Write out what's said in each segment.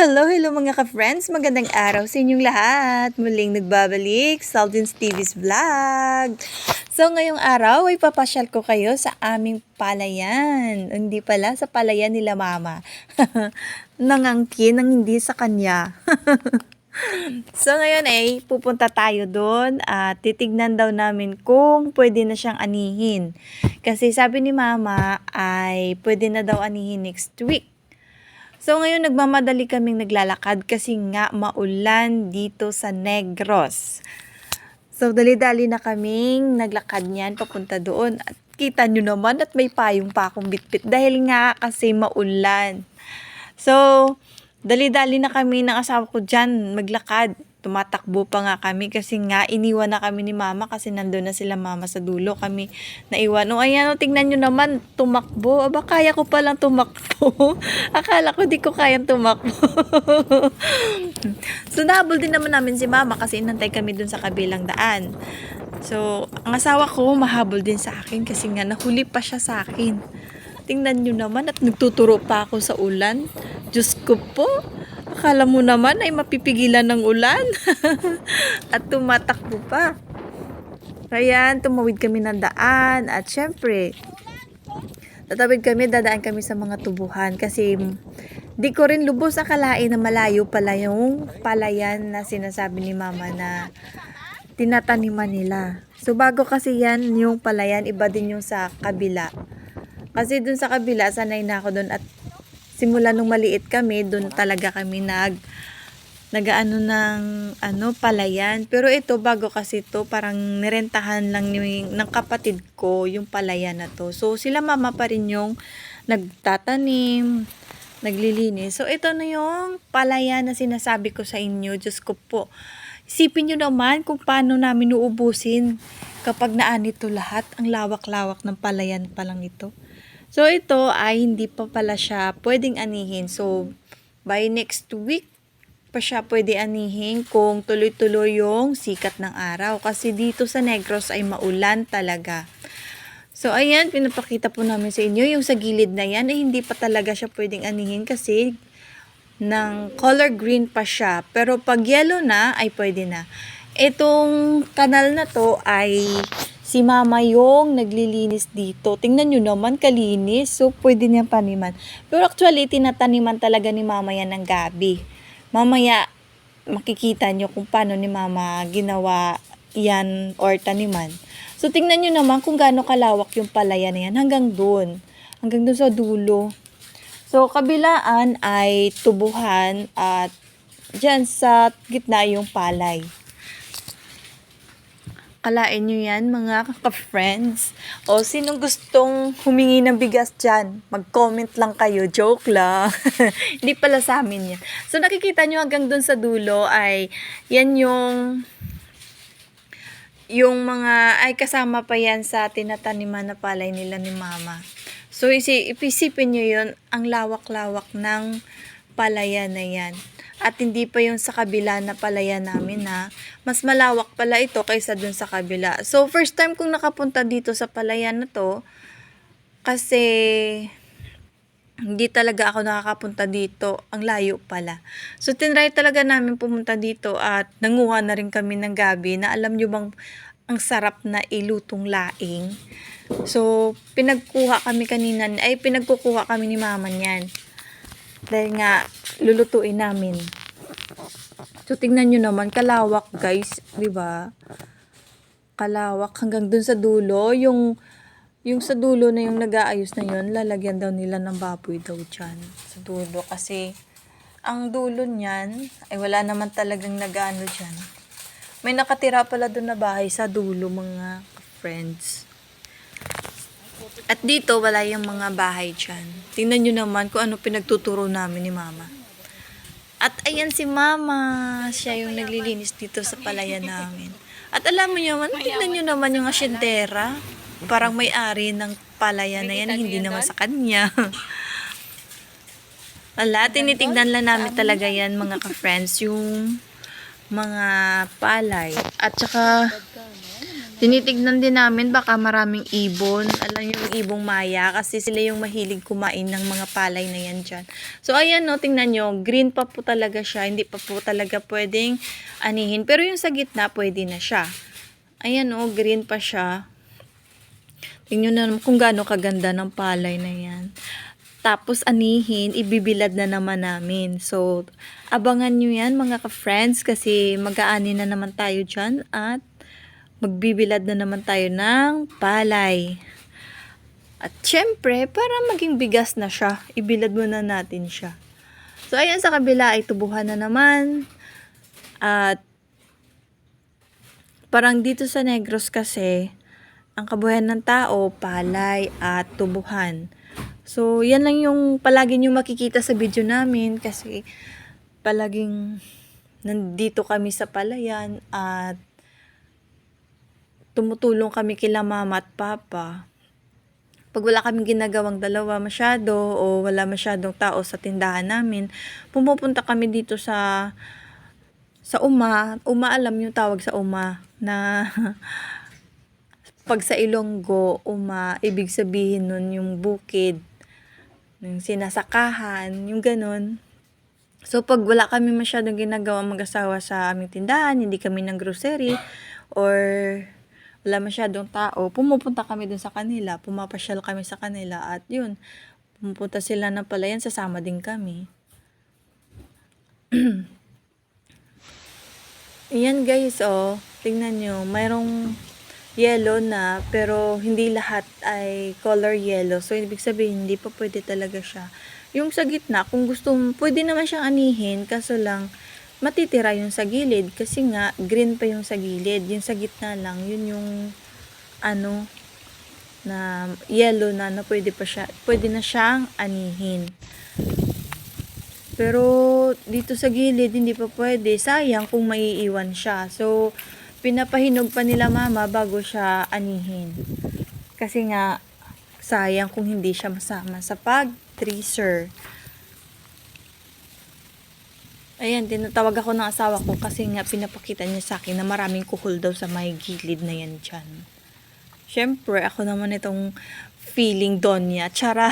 Hello, hello mga ka-friends. Magandang araw sa inyong lahat. Muling nagbabalik, Saldins TV's Vlog. So, ngayong araw ay papasyal ko kayo sa aming palayan. Hindi pala sa palayan nila mama. Nangangkin ng hindi sa kanya. so, ngayon ay pupunta tayo doon at titignan daw namin kung pwede na siyang anihin. Kasi sabi ni mama ay pwede na daw anihin next week. So ngayon nagmamadali kaming naglalakad kasi nga maulan dito sa Negros. So dali-dali na kaming naglakad niyan papunta doon. At kita nyo naman at may payong pa akong bitbit dahil nga kasi maulan. So dali-dali na kami ng asawa ko dyan maglakad. Tumatakbo pa nga kami kasi nga iniwan na kami ni mama kasi nandun na sila mama sa dulo. Kami naiwan. O ayan o, tingnan nyo naman, tumakbo. Aba, kaya ko palang tumakbo. Akala ko di ko kayang tumakbo. so, nahabol din naman namin si mama kasi inantay kami dun sa kabilang daan. So, ang asawa ko mahabol din sa akin kasi nga nahuli pa siya sa akin. Tingnan nyo naman at nagtuturo pa ako sa ulan. Diyos ko po, akala mo naman ay mapipigilan ng ulan. at tumatakbo pa. Ayan, tumawid kami ng daan at syempre, tatawid kami, dadaan kami sa mga tubuhan kasi di ko rin lubos akalain na malayo pala yung palayan na sinasabi ni mama na tinataniman nila. So bago kasi yan, yung palayan, iba din yung sa kabila. Kasi dun sa kabila, sanay na ako dun at simula nung maliit kami, dun talaga kami nag nagaano ng ano palayan. Pero ito bago kasi to parang nirentahan lang ni, ng kapatid ko yung palayan na to. So sila mama pa rin yung nagtatanim, naglilinis. So ito na yung palayan na sinasabi ko sa inyo. Diyos ko po. Isipin nyo naman kung paano namin uubusin kapag naanito lahat. Ang lawak-lawak ng palayan pa lang ito. So ito ay hindi pa pala siya pwedeng anihin. So by next week pa siya pwede anihin kung tuloy-tuloy yung sikat ng araw. Kasi dito sa Negros ay maulan talaga. So, ayan, pinapakita po namin sa inyo. Yung sa gilid na yan, ay hindi pa talaga siya pwedeng anihin kasi ng color green pa siya. Pero pag yellow na, ay pwede na. Itong kanal na to ay si mama yung naglilinis dito. Tingnan nyo naman, kalinis. So, pwede niyang paniman. Pero actually, tinataniman talaga ni mama yan ng gabi mamaya makikita nyo kung paano ni mama ginawa yan or taniman. So, tingnan nyo naman kung gaano kalawak yung palaya na yan hanggang doon. Hanggang doon sa dulo. So, kabilaan ay tubuhan at dyan sa gitna yung palay. Kalain nyo yan mga ka-friends. O sinong gustong humingi ng bigas dyan, mag-comment lang kayo. Joke lang. Hindi pala sa amin yan. So nakikita nyo hanggang dun sa dulo ay yan yung yung mga ay kasama pa yan sa tinataniman na palay nila ni mama. So isi, ipisipin nyo yun, ang lawak-lawak ng palayan na yan. At hindi pa yung sa kabila na palaya namin ha. Mas malawak pala ito kaysa dun sa kabila. So, first time kong nakapunta dito sa palayan na to, kasi hindi talaga ako nakakapunta dito. Ang layo pala. So, tinry talaga namin pumunta dito at nanguha na rin kami ng gabi na alam nyo bang ang sarap na ilutong laing. So, pinagkuha kami kanina, ay pinagkukuha kami ni mama niyan. Dahil nga, lulutuin namin. So, tingnan nyo naman, kalawak guys, di ba? Kalawak hanggang dun sa dulo, yung yung sa dulo na yung nag-aayos na yun, lalagyan daw nila ng baboy daw dyan sa dulo. Kasi, ang dulo niyan, ay wala naman talagang nag-ano dyan. May nakatira pala doon na bahay sa dulo, mga friends. At dito, wala yung mga bahay dyan. Tingnan nyo naman kung ano pinagtuturo namin ni Mama. At ayan si Mama. Siya yung naglilinis dito sa palayan namin. At alam mo naman, tingnan nyo naman yung asyendera. Parang may-ari ng palayan na yan, hindi naman sa kanya. Wala, tinitignan lang namin talaga yan mga ka-friends, yung mga palay. At saka, Tinitignan din namin baka maraming ibon. Alam yung ibong maya kasi sila yung mahilig kumain ng mga palay na yan dyan. So ayan no, tingnan nyo, green pa po talaga siya. Hindi pa po talaga pwedeng anihin. Pero yung sa gitna, pwede na siya. Ayan no, green pa siya. Tingnan nyo naman kung gaano kaganda ng palay na yan. Tapos anihin, ibibilad na naman namin. So, abangan nyo yan mga ka-friends kasi mag-aani na naman tayo dyan at magbibilad na naman tayo ng palay. At syempre, para maging bigas na siya, ibilad muna natin siya. So, ayan sa kabila ay tubuhan na naman. At parang dito sa Negros kasi, ang kabuhayan ng tao, palay at tubuhan. So, yan lang yung palagi nyo makikita sa video namin kasi palaging nandito kami sa palayan at tumutulong kami kila mama at papa. Pag wala kaming ginagawang dalawa masyado o wala masyadong tao sa tindahan namin, pumupunta kami dito sa sa uma. Uma alam yung tawag sa uma na pag sa Ilonggo, uma, ibig sabihin nun yung bukid, yung sinasakahan, yung ganun. So, pag wala kami masyadong ginagawa mag-asawa sa aming tindahan, hindi kami ng grocery, or wala masyadong tao, pumupunta kami dun sa kanila, pumapasyal kami sa kanila, at yun, pumupunta sila ng palayan, sasama din kami. Yan guys, oh, tingnan nyo, mayroong yellow na, pero hindi lahat ay color yellow. So, ibig sabihin, hindi pa pwede talaga siya. Yung sa gitna, kung gusto mo, pwede naman siyang anihin, kaso lang, matitira yung sa gilid. Kasi nga, green pa yung sa gilid. Yung sa gitna lang, yun yung, ano, na yellow na, na pwede pa siya, pwede na siyang anihin. Pero, dito sa gilid, hindi pa pwede. Sayang kung maiiwan siya. So, pinapahinog pa nila mama bago siya anihin. Kasi nga, sayang kung hindi siya masama sa pag-tracer. Ayan, tinatawag ako ng asawa ko kasi nga pinapakita niya sa akin na maraming kuhol daw sa may gilid na yan dyan. Siyempre, ako naman itong feeling Donya. Tsara.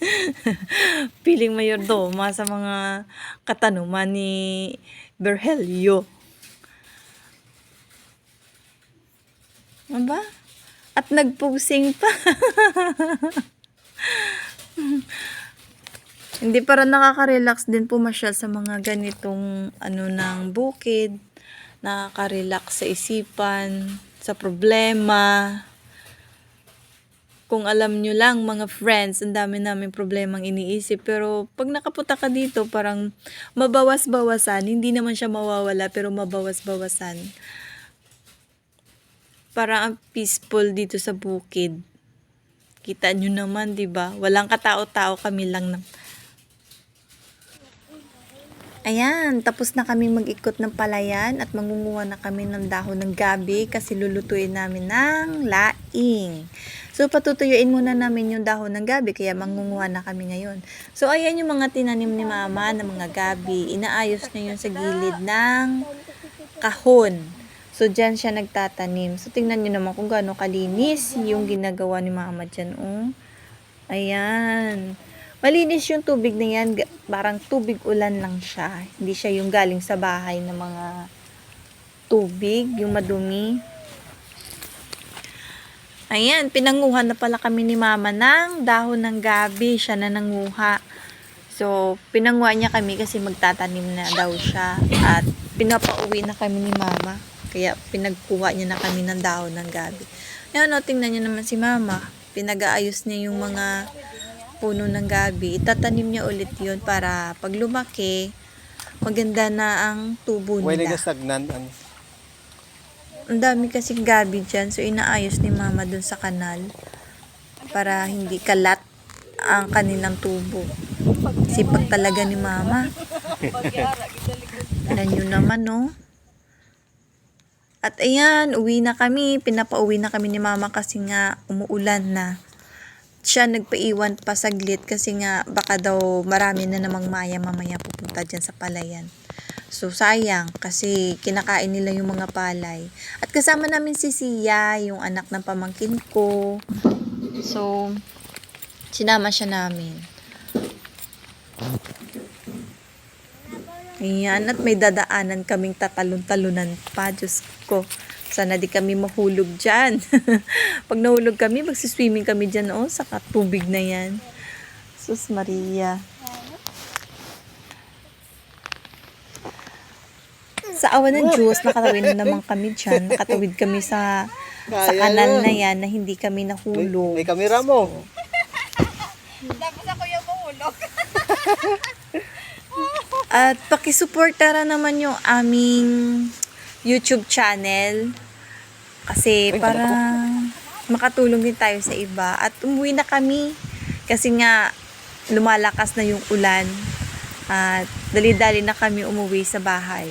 feeling mayordoma sa mga katanuman ni Berhelio. Aba? At nagpusing pa. Hindi para nakaka-relax din pumasyal sa mga ganitong ano ng bukid. Nakaka-relax sa isipan, sa problema. Kung alam nyo lang mga friends, ang dami namin problemang iniisip. Pero pag nakapunta ka dito, parang mabawas-bawasan. Hindi naman siya mawawala, pero mabawas-bawasan parang ang peaceful dito sa bukid. Kita nyo naman, di ba? Walang katao-tao kami lang ng... Ayan, tapos na kami mag-ikot ng palayan at mangunguha na kami ng dahon ng gabi kasi lulutuin namin ng laing. So, patutuyuin muna namin yung dahon ng gabi kaya mangunguha na kami ngayon. So, ayan yung mga tinanim ni mama ng mga gabi. Inaayos niya yun sa gilid ng kahon. So, dyan siya nagtatanim. So, tingnan nyo naman kung gaano kalinis yung ginagawa ni mama dyan. Oh. Ayan. Malinis yung tubig na yan. Parang tubig ulan lang siya. Hindi siya yung galing sa bahay ng mga tubig, yung madumi. Ayan, pinanguha na pala kami ni mama ng dahon ng gabi. Siya na nanguha. So, pinanguha niya kami kasi magtatanim na daw siya. At pinapauwi na kami ni mama. Kaya pinagkuha niya na kami ng dahon ng gabi. Ngayon, no, tingnan niyo naman si mama. Pinag-aayos niya yung mga puno ng gabi. Itatanim niya ulit yun para pag lumaki, maganda na ang tubo nila. nagasagnan ang Ang dami kasing gabi dyan. So, inaayos ni mama dun sa kanal para hindi kalat ang kanilang tubo. Sipag talaga ni mama. Alam nyo naman, no? At ayan, uwi na kami. Pinapauwi na kami ni mama kasi nga umuulan na. Siya nagpaiwan pa saglit kasi nga baka daw marami na namang maya mamaya pupunta dyan sa palayan. So, sayang kasi kinakain nila yung mga palay. At kasama namin si Sia, yung anak ng pamangkin ko. So, sinama siya namin. Ayan, at may dadaanan kaming tatalon-talunan pa. Diyos ko, sana di kami mahulog dyan. Pag nahulog kami, magsiswimming kami dyan, oh, sa katubig na yan. Sus Maria. Sa awa ng Diyos, nakatawid na naman kami dyan. Nakatawid kami sa sa kanal yun. na yan na hindi kami May, nahulog. may kamera mo. Tapos ako yung mahulog. At pakisuportara naman yung aming YouTube channel. Kasi para makatulong din tayo sa iba. At umuwi na kami. Kasi nga, lumalakas na yung ulan. At dali-dali na kami umuwi sa bahay.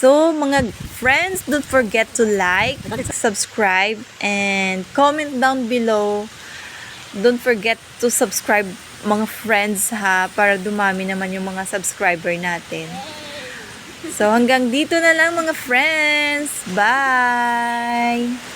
So, mga friends, don't forget to like, subscribe, and comment down below. Don't forget to subscribe mga friends ha, para dumami naman yung mga subscriber natin. So, hanggang dito na lang mga friends. Bye!